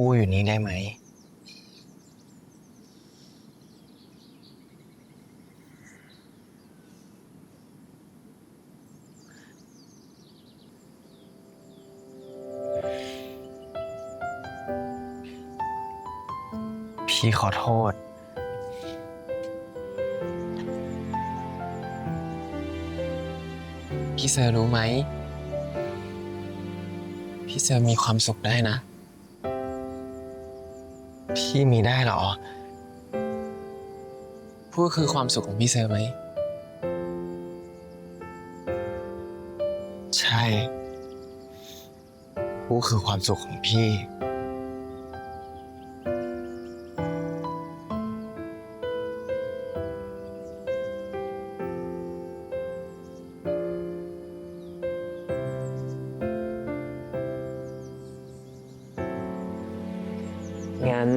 ผู้อยู่นี้ได้ไหม พี่ขอโทษ พี่เซอร์รู้ไหม พี่เซอร์มีความสุขได้นะ พี่มีได้เหรอ พูดคือความสุขของพี่เซอร์ไหม ใช่ พูดคือความสุขของพี่ งั้น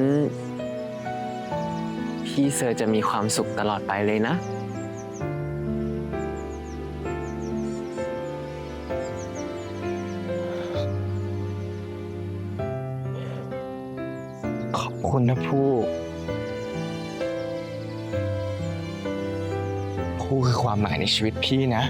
พี่เซอร์จะมีความสุขตลอดไปเลยนะ ขอบคุณนะผู้ผู้คือความหมายในชีวิตพี่นะ